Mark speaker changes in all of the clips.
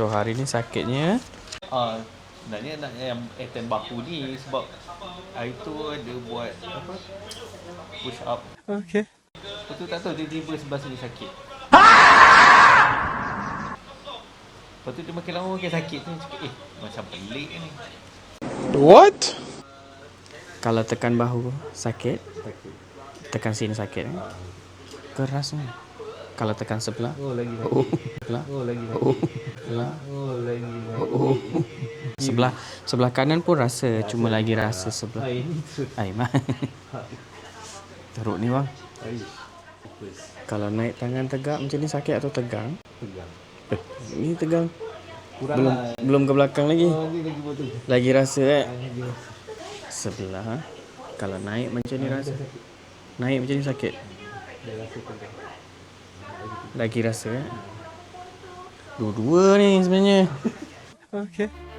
Speaker 1: So hari ni sakitnya
Speaker 2: Ah, sebenarnya nak yang atem bahu ni sebab hari tu ada buat apa? Push up.
Speaker 1: Okay
Speaker 2: Lepas tu tak tahu tiba-tiba sebelah sini sakit. Lepas tu dia makin lama makin sakit tu cakap eh macam pelik ni.
Speaker 3: What?
Speaker 1: Kalau tekan bahu sakit
Speaker 2: Sakit.
Speaker 1: Tekan sini sakit eh? Keras ni Kalau tekan sebelah
Speaker 2: Oh lagi lagi.
Speaker 1: Oh Sebelah
Speaker 2: Oh lagi lagi.
Speaker 1: Oh Sebelah
Speaker 2: Oh lagi lagi.
Speaker 1: Oh Sebelah Sebelah kanan pun rasa Cuma lagi rasa sebelah
Speaker 2: Ah, ini tu.
Speaker 1: Ai mah Teruk ni bang. Kalau naik tangan tegak macam ni sakit atau tegang
Speaker 2: Pegang.
Speaker 1: Eh, ni tegang
Speaker 2: Kurang
Speaker 1: Belum
Speaker 2: lah.
Speaker 1: belum ke belakang lagi
Speaker 2: Oh, ni lagi betul.
Speaker 1: Lagi rasa eh
Speaker 2: Ah, lagi rasa.
Speaker 1: Sebelah? Kalau naik macam ni rasa Naik macam ni sakit
Speaker 2: Dah rasa pegang.
Speaker 1: Lagi rasa eh? Dua-dua ni sebenarnya. Okay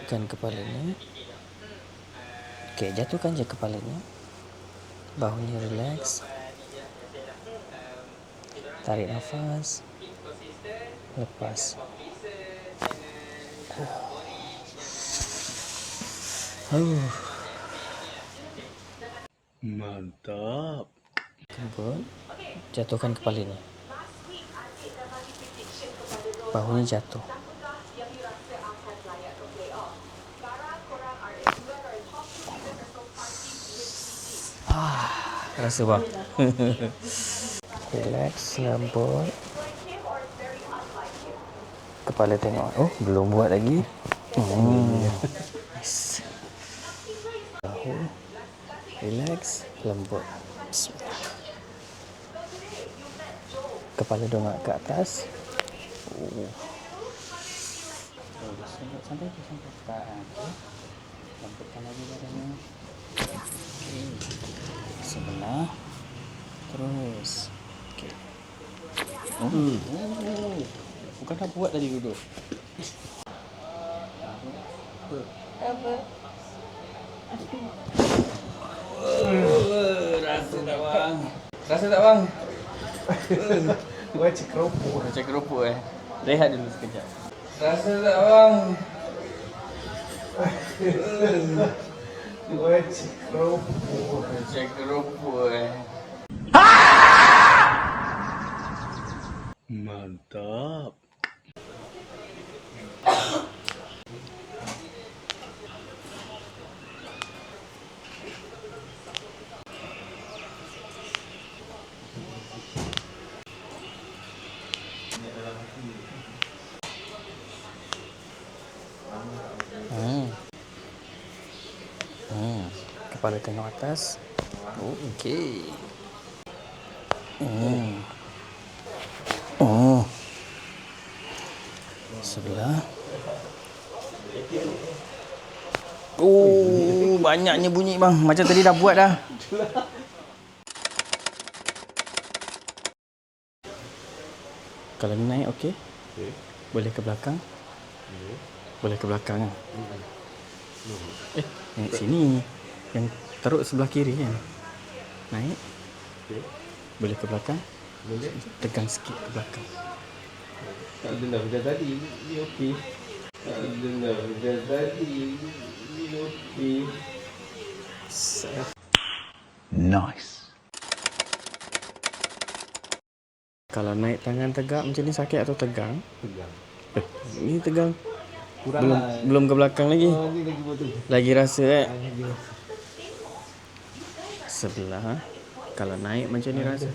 Speaker 1: Lembutkan kepalanya. Okay, jatuhkan je kepalanya. Bahunya relax. Tarik nafas. Lepas. Oh.
Speaker 3: Mantap.
Speaker 1: Lembut Jatuhkan kepalanya. Bahunya jatuh rasa bang. Relax, lembut. Kepala tengok. Oh, belum buat lagi. Hmm. Nice. Bahu. Relax, lembut. Bismillah. Kepala dongak ke atas. Oh. Oh, sampai sampai tu sampai tak. Okay. Lembutkan lagi badannya. Okey. Sebelah. Terus. Okey. Oh. Bukan dah buat tadi duduk. Rasa tak bang? Rasa tak bang?
Speaker 2: Macam keropok.
Speaker 1: Macam keropok eh. Rehat dulu sekejap. Rasa tak bang?
Speaker 2: Macam keropok.
Speaker 1: Macam keropok eh.
Speaker 3: Mantap.
Speaker 1: Hmm. Hmm. Kepala tengok atas. Oh, okey. Hmm. Oh. Sebelah. Oh, banyaknya bunyi bang. Macam tadi dah buat dah. Kalau ni naik okey.
Speaker 2: Okay.
Speaker 1: Boleh ke belakang? Boleh ke belakang kan? Eh, naik sini. Yang teruk sebelah kiri kan? Naik.
Speaker 2: Okay.
Speaker 1: Boleh ke belakang?
Speaker 2: Boleh.
Speaker 1: Tegang sikit ke belakang.
Speaker 2: Tak dengar macam tadi. Ni okey. Tak dengar macam tadi. Ni okey.
Speaker 3: Nice.
Speaker 1: Kalau naik tangan tegak macam ni sakit atau tegang?
Speaker 2: Pegang.
Speaker 1: Eh, ni tegang.
Speaker 2: Kurang
Speaker 1: Belum
Speaker 2: lah.
Speaker 1: belum ke belakang lagi.
Speaker 2: Oh, lagi betul.
Speaker 1: Lagi rasa eh.
Speaker 2: Ah, lagi.
Speaker 1: Sebelah. Kalau naik macam ni rasa.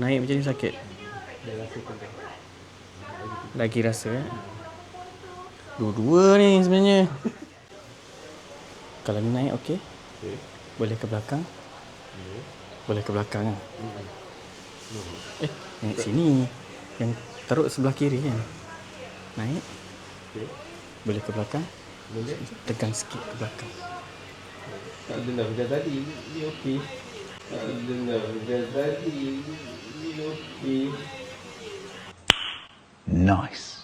Speaker 1: Naik macam ni sakit. Lagi rasa eh. Dua-dua ni sebenarnya. Kalau ni naik okey.
Speaker 2: Okay.
Speaker 1: Boleh ke belakang? Boleh ke belakang kan? Eh, naik sini. Yang teruk sebelah kiri kan? Naik.
Speaker 2: Okay.
Speaker 1: Boleh ke belakang?
Speaker 2: Boleh?
Speaker 1: Tegang sikit ke belakang.
Speaker 2: Tak dengar macam tadi. Ni okey. Tak dengar macam tadi. Ni okey.
Speaker 3: Nice.